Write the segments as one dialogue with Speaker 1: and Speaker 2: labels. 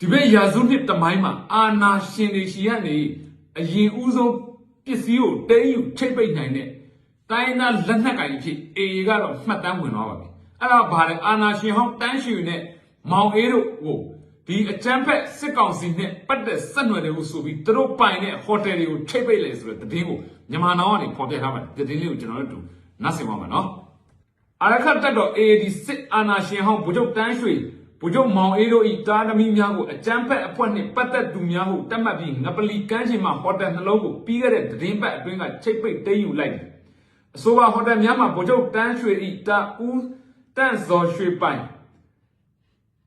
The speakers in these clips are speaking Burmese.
Speaker 1: ဒီဘက်ရာစုနှစ်တမိုင်းမှာအာနာရှင်တွေရှိရနေအရင်ဦးဆုံးပစ္စည်းကိုတဲယူချိတ်ပိတ်နိုင်တဲ့တိုင်းသားလက်နက်ကင်ဖြစ်အေအေကတော့မှတ်တမ်းဝင်သွားပါပြီအဲ့ဒါဘာလဲအာနာရှင်ဟောင်းတန်းရှူနဲ့မောင်အေးတို့ကိုဒီအကျန်းဖက်စစ်ကောင်စီနဲ့ပတ်သက်ဆက်နွယ်တွေကိုဆိုပြီးသူတို့ပိုင်တဲ့ဟိုတယ်တွေကိုချိတ်ပိတ်လေဆိုတဲ့သတင်းကိုမြန်မာနောင်ကနေဖော်ပြထားပါတယ်သတင်းလေးကိုကျွန်တော်တို့တူနားဆင်ပါမယ်နော်အရခတ်တက်တော့ AAD စစ်အာဏာရှင်ဟောင်းဗိုလ်ချုပ်တန်းရွှေ ဗိုလ်ချုပ်မောင်အေးတို့ဤတာသမီများကိုအကြမ်းဖက်အဖွဲ့နှင့်ပတ်သက်သူများဟုတတ်မှတ်ပြီးငပလီကမ်းခြေမှဟိုတယ်နှလုံးကိုပြီးခဲ့တဲ့သတင်းပတ်အတွင်းကချိတ်ပိတ်သိမ်းယူလိုက်တယ်။အဆိုပါဟိုတယ်များမှာဗိုလ်ချုပ်တန်းရွှေဤတာဦးတန့်ဇော်ရွှေပိုင်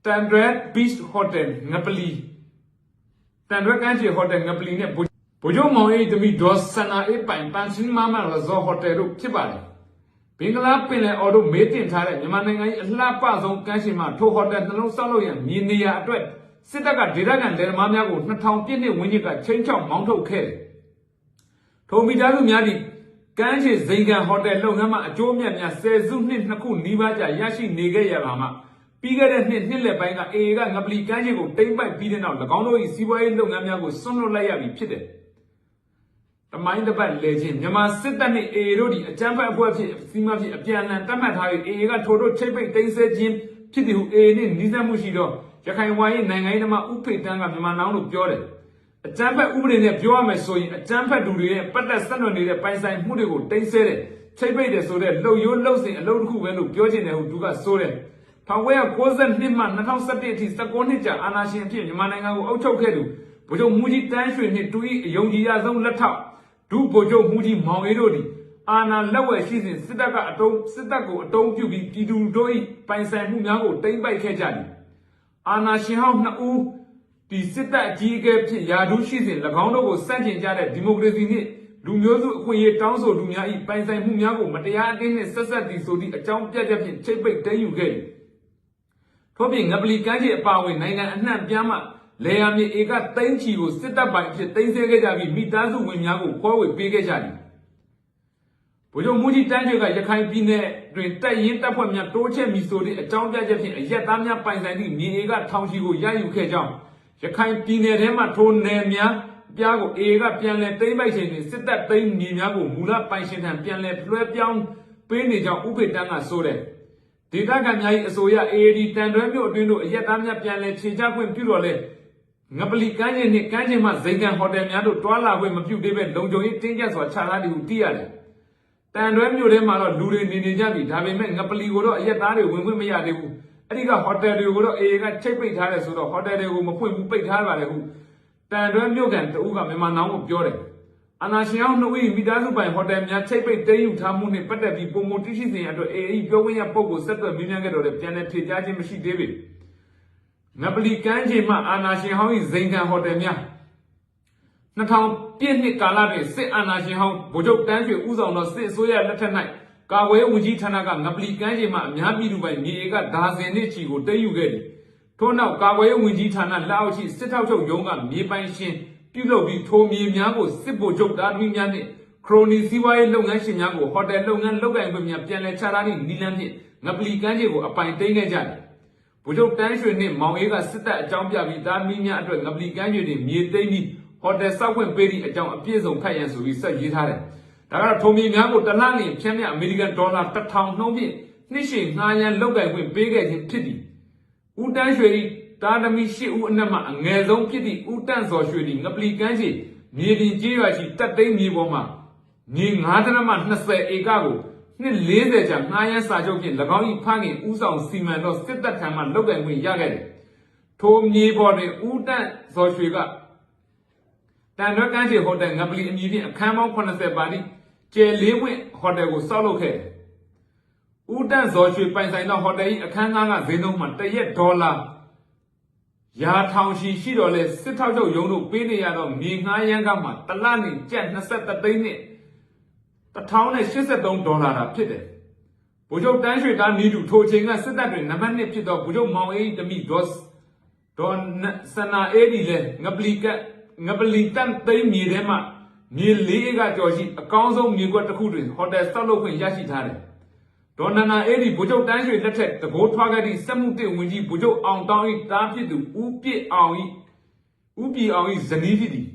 Speaker 1: တန်ဒရက်ဘီချ်ဟိုတယ်ငပလီတန်ဒရက်ကမ်းခြေဟိုတယ်ငပလီနဲ့ဗိုလ်ဗိုလ်ချုပ်မောင်အေးသမီးဒေါ်ဆနာအေးပိုင်ပန်စင်မာမရဇော်ဟိုတယ်တို့ဖြစ်ပါတယ်။ ဘင်္ဂလားပင်လယ်အော်တို့မေးတင်ထားတဲ့မြန်မာနိုင်ငံ၏အလှပဆုံးကမ်းခြေမှာထိုဟိုတယ်နှလုံးဆောက်လုပ်ရန်မြေနေရာအတွက်စစ်တပ်ကဒေသခံလယ်သမားများကို2000ပြည့်နှစ်ဝန်းကျင်ကချင်းချောက်မောင်းထုတ်ခဲ့တယ်။ထိုမိသားစုများသည့်ကမ်းခြေဇိမ်ခံဟိုတယ်လုပ်ငန်းမှအကျိုးအမြတ်များဆယ်စုနှစ်နှစ်ခုနီးပါးကြာရရှိနေခဲ့ရပါမှပြီးခဲ့တဲ့နှစ်နှစ်လယ်ပိုင်းကအေအေကငပလီကမ်းခြေကိုတိမ့်ပိုက်ပြီးတဲ့နောက်၎င်းတို့၏စီးပွားရေးလုပ်ငန်းများကိုဆွန့်လွတ်လိုက်ရပြီဖြစ်တယ်။ တမိုင်းတစ်ပတ်လဲချင်းမြန်မာစစ်တပ်နဲ့ AA တို့ဒီအကြမ်းဖက်အဖွဲ့ဖြစ်စီမံဖြစ်အပြန်အလှန်တတ်မှတ်ထားပြီး AA ကထိုတို့ချိတ်ပိတ်သိမ်းဆဲခြင်းဖြစ်သည်ဟု AA နဲ့နှီးစပ်မှုရှိတော့ရခိုင်ဝိုင်းနိုင်ငံရေးသမားဥဖေတန်းကမြန်မာနောင်လို့ပြောတယ်အကြမ်းဖက်ဥပဒေနဲ့ပြောရမယ်ဆိုရင်အကြမ်းဖက်သူတွေရဲ့ပတ်သက်ဆက်နွယ်နေတဲ့ပိုင်ဆိုင်မှုတွေကိုတိမ့်ဆဲတယ်ချိတ်ပိတ်တယ်ဆိုတဲ့လှုပ်ရိုးလှုပ်စင်အလုပ်တစ်ခုပဲလို့ပြောချင်တယ်ဟုသူကဆိုတယ်1992မှ2011အထိ19နှစ်ကြာအာဏာရှင်အဖြစ်မြန်မာနိုင်ငံကိုအုပ်ချုပ်ခဲ့သူဗိုလ်ချုပ်မူကြီးတန်းရွှေနှင့်တူ၏အယုံကြည်ရဆုံးလက်ထောက် ဒုဗိုလ်ချုပ်မူကြီးမောင်အေးတို့သည်အာဏာလက်ဝယ်ရှိစဉ်စစ်တပ်ကအတုံးစစ်တပ်ကိုအတုံးပြုပြီးပြည်သူတို့၏ပိုင်ဆိုင်မှုများကိုတိမ့်ပိုက်ခဲ့ကြသည်အာဏာရှင်ဟောင်းနှစ်ဦးဒီစစ်တပ်အကြီးအကဲဖြစ်ယာဒူးရှိစဉ်၎င်းတို့ကိုစန့်ကျင်ကြတဲ့ဒီမိုကရေစီနှင့်လူမျိုးစုအခွင့်အရေးတောင်းဆိုသူများ၏ပိုင်ဆိုင်မှုများကိုမတရားအသင်းနှင့်ဆက်ဆက်သည်ဆိုသည့်အကြောင်းပြချက်ဖြင့်ချိတ်ပိတ်သိမ်းယူခဲ့သည်ထို့ပြင်ငပလီကမ်းခြေအပါအဝင်နိုင်ငံအနှံ့ပြားမှ လေယာမြေဧကသိန်းချီကိုစစ်တပ်ပိုင်အဖြစ်သိမ်းဆည်းခဲ့ကြပြီးမိသားစုဝင်များကိုခွဲဝေပေးခဲ့ကြသည်ဗိုလ်ချုပ်မူကြီးတန်းကျွေကရခိုင်ပြည်နယ်တွင်တပ်ရင်းတပ်ဖွဲ့များတိုးချဲ့မီဆိုသည့်အကြောင်းပြချက်ဖြင့်အရက်သားများပိုင်ဆိုင်သည့်မြေဧကထောင်ချီကိုရယူခဲ့ကြောင်းရခိုင်ပြည်နယ်ထဲမှထိုနယ်များပြားကိုအေကပြန်လည်သိမ်းပိုက်ခြင်းတွင်စစ်တပ်သိမ်းမြေများကိုမူလပိုင်ရှင်ထံပြန်လည်လွှဲပြောင်းပေးနေကြောင်းဥပေတန်းကဆိုတယ်ဒေသခံများ၏အဆိုအရ AAD တန်တွဲမြို့အတွင်းတို့အရက်သားများပြန်လည်ခြေချခွင့်ပြုတော်လဲ ငပလီကမ်းခြေနှင့်ကမ်းခြေမှဇိမ်ကန်ဟိုတယ်များတို့တွာလာခွင့်မပြုသေးပဲလုံခြုံရေးတင်းကျပ်စွာချထားသည်ဟုသိရတယ်။တန်တွဲမြို့ထဲမှာတော့လူတွေနေနေကြပြီဒါပေမဲ့ငပလီကိုတော့အရက်သားတွေဝင်ခွင့်မရသေးဘူး။အဲ့ဒီကဟိုတယ်တွေကိုတော့ AA ကချိတ်ပိတ်ထားတယ်ဆိုတော့ဟိုတယ်တွေကိုမဖွင့်ဘူးပိတ်ထားပါတယ်ဟုတန်တွဲမြို့ကန်တအူးကမြန်မာနောင်ကိုပြောတယ်။အနာရှင်အောင်နှုတ်၏မိသားစုပိုင်ဟိုတယ်များချိတ်ပိတ်တဲယူထားမှုနှင့်ပတ်သက်ပြီးပုံမတိရှိစဉ်အတွက် AA ပြောခွင့်ရပုဂ္ဂိုလ်ဆက်သွယ်မြင်းမြန်းခဲ့တော်လဲပြန်လည်ထေကြားခြင်းမရှိသေးပေ ငပလီကမ်းခြေမှအာနာရှင်ဟောင်း၏ဇိမ်ခံဟိုတယ်များ2000ပြည့်နှစ်ကာလတွင်စစ်အာဏာရှင်ဟောင်းဗိုလ်ချုပ်တန်းရွှေဦးဆောင်သောစစ်အစိုးရလက်ထက်၌ကာကွယ်ရေးဝန်ကြီးဌာနကငပလီကမ်းခြေမှအများပြည်သူပိုင်မြေဧကဒါဇင်နှင့်ချီကိုတဲယူခဲ့သည်ထို့နောက်ကာကွယ်ရေးဝန်ကြီးဌာနလက်အောက်ရှိစစ်ထောက်ချုပ်ရုံးကမြေပိုင်ရှင်ပြုလုပ်ပြီးထိုမြေများကိုစစ်ဗိုလ်ချုပ်တာသမီများနှင့်ခရိုနီစီးပွားရေးလုပ်ငန်းရှင်များကိုဟိုတယ်လုပ်ငန်းလုပ်ကိုင်ခွင့်များပြန်လည်ချထားသည့်နီလန်းဖြင့်ငပလီကမ်းခြေကိုအပိုင်သိမ်းခဲ့ကြသည် ဗိုလ်ချုပ်တန်းရွှေနှင့်မောင်အေးကစစ်တပ်အကြောင်းပြပြီးတာသမီများအတွက်ငပလီကမ်းခြေတွင်မြေသိမ်းပြီးဟိုတယ်စောက်ခွင့်ပေးသည့်အကြောင်းအပြည့်စုံဖတ်ရန်ဆိုပြီးဆက်ရေးထားတယ်ဒါကတော့ထိုမြေများကိုတလန့်လျင်ဖြန့်မြအမေရိကန်ဒေါ်လာ1000နှုန်းဖြင့်နှစ်ရှည်ငှားရန်လုပ်ကိုင်ခွင့်ပေးခဲ့ခြင်းဖြစ်သည်ဦးတန်းရွှေဤတာသမီ၈ဦးအနက်မှအငယ်ဆုံးဖြစ်သည့်ဦးတန်းစော်ရွှေသည်ငပလီကမ်းခြေမြေပြင်ကျေးရွာရှိတပ်သိမ်းမြေပေါ်မှမြေ9တနမှ20ဧကကို နှစ်40ကြာငှားရမ်းစာချုပ်ဖြင့်၎င်း၏ဖခင်ဦးဆောင်စီမံသောစစ်တပ်ထံမှလုပ်ကင်ခွင့်ရခဲ့တယ်။ထိုမြေပေါ်တွင်ဦးတန်းစော်ရွှေကတန်ရွက်ကမ်းခြေဟိုတယ်ငပလီအမည်ဖြင့်အခန်းပေါင်း80ပါသည့်ကျယ်လေးဝင့်ဟိုတယ်ကိုဆောက်လုပ်ခဲ့တယ်။ဦးတန့်ဇော်ရွှေပိုင်ဆိုင်သောဟိုတယ်၏အခန်းကားကဈေးနှုန်းမှာတစ်ရက်ဒေါ်လာရာထောင်ရှိရှိတော်လဲစစ်ထောက်ချုပ်ရုံးတို့ပေးနေရသောမြေငှားရမ်းကမှတစ်လနေကျပ်23သိန်းနဲ့ 1083ဒေါ်လာတာဖြစ်တယ်။ဗိုလ်ချုပ်တန်းရွှေသားနီးတူထိုအချိန်ကစစ်တပ်တွင်နံပါတ်1ဖြစ်သောဗိုလ်ချုပ်မောင်အေးတမိဒေါ်ဒေါ်စနာအေးဒီလဲငပလီကငပလီတန်သိမ်းမြေထဲမှာမြေလေးကကျော်ရှိအကောင်းဆုံးမြေကွက်တစ်ခုတွင်ဟိုတယ်ဆောက်လုပ်ခွင့်ရရှိထားတယ်။ဒေါ်နန္ဒာအေးဒီဗိုလ်ချုပ်တန်းရွှေလက်ထက်တကိုးထွားခဲ့သည့်စက်မှုတစ်ဝင်ကြီးဗိုလ်ချုပ်အောင်တောင်း၏တားဖြစ်သူဦးပြစ်အောင်၏ဦးပြည်အောင်၏ဇနီးဖြစ်သည်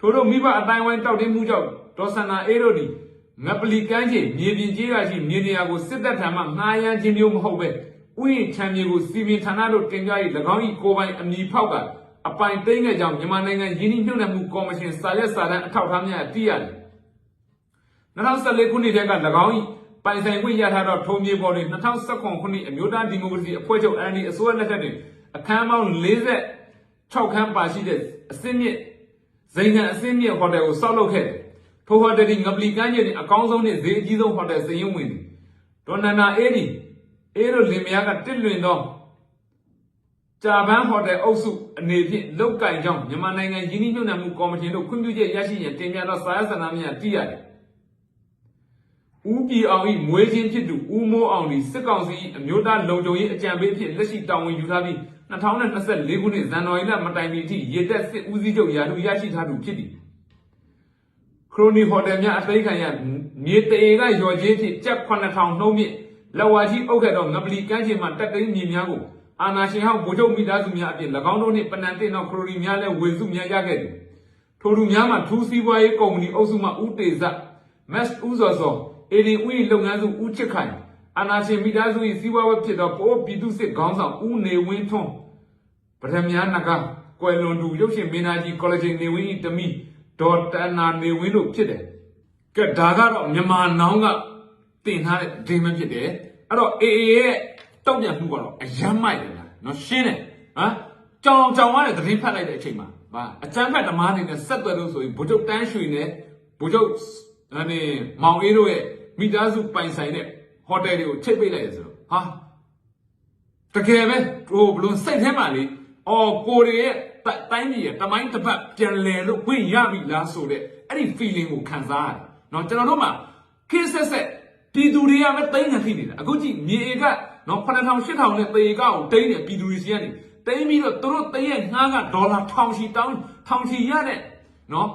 Speaker 1: ထို့သောမိဘအတိုင်းဝိုင်းတောက်တင်းမှုကြောင့်ဒေါ်စန္ဒာအေးတို့သည် ငပလီကမ်းခြေမြေပြင်ကြီးရရှိမြေနေရာကိုစစ်တပ်ထံမှငှားရမ်းခြင်းမျိုးမဟုတ်ပဲဥယျာဉ်ချမ်းမြေကိုစီပင်ဌာနတို့တင်ပြ၍၎င်း၏ကိုယ်ပိုင်အမည်ဖောက်ကအပိုင်သိမ်းခဲ့ကြောင်းမြန်မာနိုင်ငံရင်းနှီးမြှုပ်နှံမှုကော်မရှင်စာရွက်စာတမ်းအထောက်အထားများသိရတယ်2014ခုနှစ်တည်းက၎င်း၏ပိုင်ဆိုင်ခွင့်ရထားသောထုံမြေပေါ်တွင်2019ခုနှစ်အမျိုးသားဒီမိုကရေစီအဖွဲ့ချုပ် NLD အစိုးရလက်ထက်တွင်အခန်းပေါင်း46ခန်းပါရှိတဲ့အစင်းမြင့်ဇိမ်ခံအစင်းမြင့်ဟိုတယ်ကိုဆောက်လုပ်ခဲ့တယ်။ ထိုဟိုတယ်ဒီငပလီကမ်းခြေတွင်အကောင်းဆုံးနှင့်ဈေးအကြီးဆုံးဟိုတယ်စည်ရင်ဝင်သည်။ဒေါ်နန္ဒာအေးဒီအေးတို့လင်မယားကတစ်လွင်သောဂျာပန်ဟိုတယ်အုပ်စုအနေဖြင့်လုတ်ကင်ကြောင်းမြန်မာနိုင်ငံရင်းနှီးမြှုပ်နှံမှုကော်မရှင်တို့ခွင့်ပြုချက်ရရှိရန်တင်ပြသောစာရွက်စာတမ်းများသိရတယ်။ဦးပြည်အောင်၏မွေးချင်းဖြစ်သူဦးမိုးအောင်သည်စစ်ကောင်စီ၏အမျိုးသားလုံခြုံရေးအကြံပေးအဖြစ်လက်ရှိတာဝန်ယူထားပြီး2024ခုနှစ်ဇန်နဝါရီလမတိုင်မီအထိရေတပ်စစ်ဦးစီးချုပ်ရာထူးရရှိထားသူဖြစ်သည် ခရိုနီဟိုတယ်များအသိခံရမြေတအေကရော်ကြီးဖြစ်ကျပ်9000နှုံးမြင့်လက်ဝါကြီးအုပ်ခဲ့သောငပလီကမ်းခြေမှတက်သိမ်းမြေများကိုအာနာရှင်ဟောက်ဗိုလ်ချုပ်မိသားစုများအပြင်၎င်းတို့နှင့်ပနန်တင်သောခရိုနီများလည်းဝေစုများရခဲ့သည်ထိုသူများမှထူးစီးပွားရေးကုမ္ပဏီအုပ်စုမှဦးတေဇမက်ဦးစောစောအေဒီဦး၏လုပ်ငန်းစုဦးချစ်ခိုင်အာနာရှင်မိသားစု၏စီးပွားရေးဖြစ်သောပိုးပြည်သူစစ်ခေါင်းဆောင်ဦးနေဝင်းထွန်းပထမများနကကွယ်လွန်သူရုပ်ရှင်မင်းသားကြီးကောလိပ်နေဝင်း၏တမီ ဒေါ်တန်နာနေဝင်းတို့ဖြစ်တယ်ကဲဒါကတော့မြန်မာနောင်ကတင်ထားတဲ့ဒိမဖြစ်တယ်အဲ့တော့အေအေရဲ့တောက်ပြန်မှုကတော့အယမ်းမိုက်တယ်လားနော်ရှင်းတယ်ဟမ်ကြောင်ကြောင်ရတဲ့သတင်းဖတ်လိုက်တဲ့အချိန်မှာဗာအကျမ်းဖတ်ဓမ္မတွေနဲ့ဆက်သွယ်လို့ဆိုရင်ဘုချုပ်တန်းရွှေနဲ့ဘုချုပ်အနေမောင်အေးတို့ရဲ့မိသားစုပိုင်ဆိုင်တဲ့ဟိုတယ်တွေကိုချိတ်ပိတ်လိုက်ရဆိုတော့ဟာတကယ်ပဲဟိုဘလို့စိတ်ထဲမှာလေအော်ကိုရီရဲ့ တိုင်းပြည်ရဲ့တမိုင်းတပတ်ပြန်လည်လို့ခွင့်ရပြီလားဆိုတဲ့အဲ့ဒီ feeling ကိုခံစားရတယ်။နော်ကျွန်တော်တို့မှာခေတ်ဆက်ဆက်ပြည်သူတွေကပဲတိမ့်ခံဖြစ်နေတာအခုကြည့်မြေအေကနော်5000 8000နဲ့တေကောက်တိမ့်နေပြည်သူတွေစီကနေတိမ့်ပြီးတော့သူတို့တရက်ငှားကဒေါ်လာ1000ချီတောင်း1000ချီရတဲ့နော်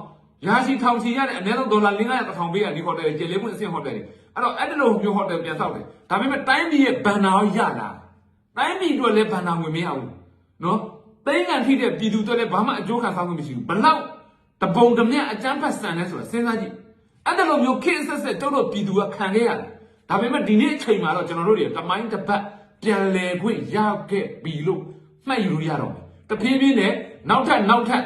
Speaker 1: ရာရှိ1000ချီရတဲ့အနည်းဆုံးဒေါ်လာ500တထောင်ပေးရဒီဟိုတယ်ကျေလေးမွန်းအဆင့်ဟိုတယ်တွေအဲ့တော့အဲ့ဒီလိုမျိုးဟိုတယ်ပြန်ဆောက်တယ်ဒါပေမဲ့တိုင်းပြည်ရဲ့ဘန်နာရောရလာတိုင်းပြည်အတွက်လည်းဘန်နာဝင်မရဘူးနော် တိမ့်ကန်ထိတဲ့ပြည်သူတွေလည်းဘာမှအကျိုးခံစားမှုမရှိဘူးဘလောက်တပုံတမျက်အကျန်းဖတ်ဆန်လဲဆိုတာစဉ်းစားကြည့်အဲ့ဒီလိုမျိုးခေတ်ဆက်ဆက်တို့တို့ပြည်သူကခံခဲ့ရတယ်ဒါပေမဲ့ဒီနေ့အချိန်မှာတော့ကျွန်တော်တို့တွေတမိုင်းတစ်ပတ်ပြန်လည်ခွင့်ရခဲ့ပြီလို့မှတ်ယူလို့ရတော့မယ်တဖြည်းဖြည်းနဲ့နောက်ထပ်နောက်ထပ်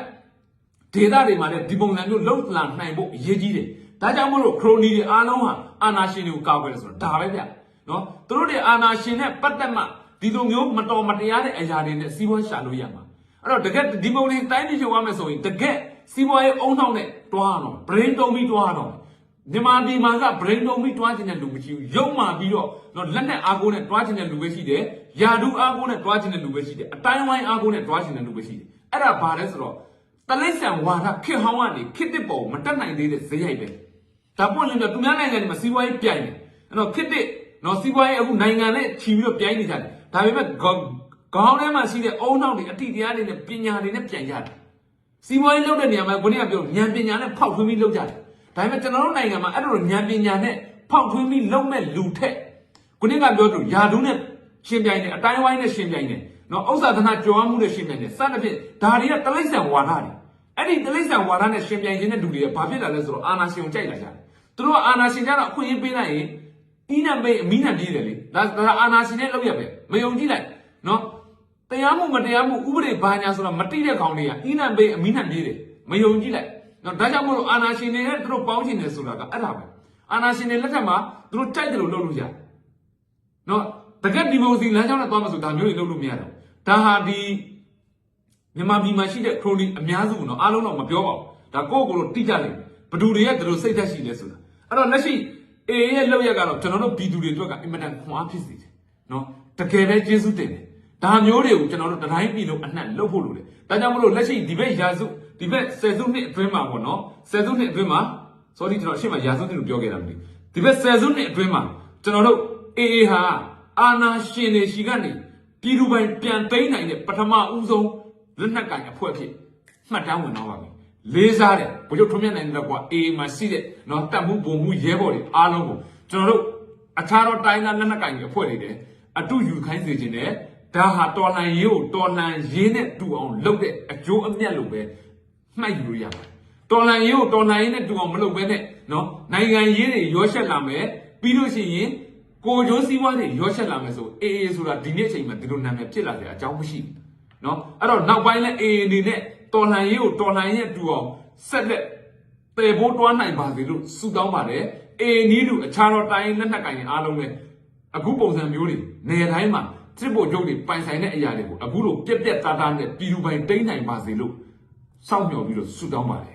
Speaker 1: ဒေတာတွေမှာလည်းဒီပုံစံမျိုးလှုပ်လာနိုင်ဖို့အရေးကြီးတယ်ဒါကြောင့်မို့လို့ခရိုနီတွေအားလုံးဟာအာနာရှင်တွေကိုကောက်ွယ်တယ်ဆိုတော့ဒါပဲဗျနော်သူတို့တွေအာနာရှင်နဲ့ပတ်သက်မှဒီလိုမျိုးမတော်မတရားတဲ့အရာတွေနဲ့စီးပွားရှာလို့ရမှာ အဲ့တော့တကယ်ဒီပုံလေးတိုင်းပြည်ချုပ်ရမယ်ဆိုရင်တကယ်စီးပွားရေးအုံနှောင်းနဲ့တွားတော့ brain တုံးပြီးတွားတော့မြန်မာပြည်မှာက brain တုံးပြီးတွားခြင်းတဲ့လူမရှိဘူးရုံမှပြီးတော့တော့လက်နဲ့အားကိုးနဲ့တွားခြင်းတဲ့လူပဲရှိတယ်ယာဒူအားကိုးနဲ့တွားခြင်းတဲ့လူပဲရှိတယ်အတိုင်းဝိုင်းအားကိုးနဲ့တွားခြင်းတဲ့လူပဲရှိတယ်အဲ့ဒါဘာလဲဆိုတော့တလိษံဝါဒခေဟောင်းကနေခေတစ်ပုံမတက်နိုင်သေးတဲ့ဇေယိုက်ပဲဒါပွင့်လင်းတော့သူများနိုင်ငံတွေမှာစီးပွားရေးပြိုင်တယ်အဲ့တော့ခေတစ်နော်စီးပွားရေးအခုနိုင်ငံနဲ့ချီပြီးတော့ပြိုင်နေကြတယ်ဒါပေမဲ့ ခေါင်းထဲမှာရှိတဲ့အုံနောက်တွေအတိတရားတွေနဲ့ပညာတွေနဲ့ပြန်ကြတယ်စီးပွားရေးလုပ်တဲ့နေရာမှာကိုနေ့ကပြောဉာဏ်ပညာနဲ့ဖောက်ထွင်းပြီးလုပ်ကြတယ်ဒါပေမဲ့ကျွန်တော်တို့နိုင်ငံမှာအဲ့လိုဉာဏ်ပညာနဲ့ဖောက်ထွင်းပြီးလုပ်မဲ့လူထက်ကိုနေ့ကပြောသူယာဒူးနဲ့ရှင်ပြိုင်တယ်အတိုင်းဝိုင်းနဲ့ရှင်ပြိုင်တယ်နော်ဥစ္စာသနာကြော်မှုနဲ့ရှင်ပြိုင်တယ်စသဖြင့်ဒါတွေကတလိษံဝါဒတွေအဲ့ဒီတလိษံဝါဒနဲ့ရှင်ပြိုင်ခြင်းတဲ့လူတွေကဘာဖြစ်လာလဲဆိုတော့အာနာရှင်ကိုကြိုက်လာကြတယ်သူတို့ကအာနာရှင်ကြတော့အခွင့်အရေးပေးလိုက်ရင်အင်းနဲ့ပေးအမီးနဲ့ပြေးတယ်လေဒါဒါအာနာရှင်နဲ့လောက်ရပဲမယုံကြည်လိုက်နော် တရားမှုမတရားမှုဥပဒေဘာညာဆိုတာမတိတဲ့ကောင်တွေကအင်းနဲ့ပေးအမီးနဲ့ပြေးတယ်မယုံကြည်လိုက်နော်ဒါကြောင့်မို့လို့အာနာရှင်တွေနဲ့သူတို့ပေါင်းချင်တယ်ဆိုတာကအဲ့ဒါပဲအာနာရှင်တွေလက်ထက်မှာသူတို့ကြိုက်တယ်လို့လုပ်လို့ရတယ်နော်တကယ်ဒီမိုကရေစီလမ်းကြောင်းနဲ့သွားမှဆိုဒါမျိုးတွေလုပ်လို့မရတော့ဒါဟာဒီမြန်မာပြည်မှာရှိတဲ့ခရိုနီအများစုကတော့အားလုံးတော့မပြောပါဘူးဒါကိုယ့်ကိုယ်ကိုတိကျလိမ့်မယ်ဘသူတွေကသူတို့စိတ်သက်ရှိလဲဆိုတာအဲ့တော့လက်ရှိအေရဲ့လောက်ရက်ကတော့ကျွန်တော်တို့ပြည်သူတွေအတွက်ကအင်မတန်ခွန်အားဖြစ်စေတယ်နော်တကယ်ပဲကျေးဇူးတင်တယ် ဒါမျိုးတွေကိုကျွန်တော်တို့တိုင်းပြည်လုံးအနှံ့လုပ်ဖို့လိုတယ်ဒါကြောင့်မလို့လက်ရှိဒီဘက်ရာစုဒီဘက်ဆယ်စုနှစ်အတွင်းမှာပေါ့နော်ဆယ်စုနှစ်အတွင်းမှာ sorry ကျွန်တော်ရှေ့မှာရာစုနှစ်လို့ပြောခဲ့တာမသိဒီဘက်ဆယ်စုနှစ်အတွင်းမှာကျွန်တော်တို့အေအေဟာအာနာရှင်တွေရှိကနေပြည်သူပိုင်ပြန်သိမ်းနိုင်တဲ့ပထမဦးဆုံးလက်နက်ကင်အဖွဲ့ဖြစ်မှတ်တမ်းဝင်တော့ပါပြီလေးစားတယ်ဘုရားထွန်းမြတ်နိုင်တဲ့ကွာအေအေမှာရှိတဲ့နော်တတ်မှုပုံမှုရဲဘော်တွေအားလုံးကိုကျွန်တော်တို့အခြားသောတိုင်းသားလက်နက်ကင်တွေအဖွဲ့တွေလည်းအတူယူခိုင်းစေခြင်းနဲ့ ဒါဟာတော်လှန်ရေးကိုတော်လှန်ရေးနဲ့တူအောင်လုပ်တဲ့အကျိုးအမြတ်လို့ပဲမှတ်ယူလို့ရပါတယ်တော်လှန်ရေးကိုတော်လှန်ရေးနဲ့တူအောင်မလုပ်ဘဲနဲ့နော်နိုင်ငံရေးတွေရောရှက်လာမယ်ပြီးလို့ရှိရင်ကိုကျိုးစည်းဝါးတွေရောရှက်လာမယ်ဆိုအေးအေးဆိုတာဒီနေ့အချိန်မှာဒီလိုနာမည်ဖြစ်လာတဲ့အကြောင်းမရှိဘူးနော်အဲ့တော့နောက်ပိုင်းလဲအေးအေးအနေနဲ့တော်လှန်ရေးကိုတော်လှန်ရေးနဲ့တူအောင်ဆက်လက်ပယ်ဖို့တွားနိုင်ပါစေလို့ဆုတောင်းပါတယ်အေနီးလူအခြားသောတိုင်းလက်နက်ကင်အားလုံးပဲအခုပုံစံမျိုးတွေနေတိုင်းမှာ စစ်ဖို့ကျုပ်တွေပိုင်ဆိုင်တဲ့အရာတွေကိုအခုလိုပြက်ပြက်သားသားနဲ့ပြည်သူပိုင်တိမ့်နိုင်ပါစေလို့စောင့်မျှော်ပြီးတော့ဆုတောင်းပါတယ်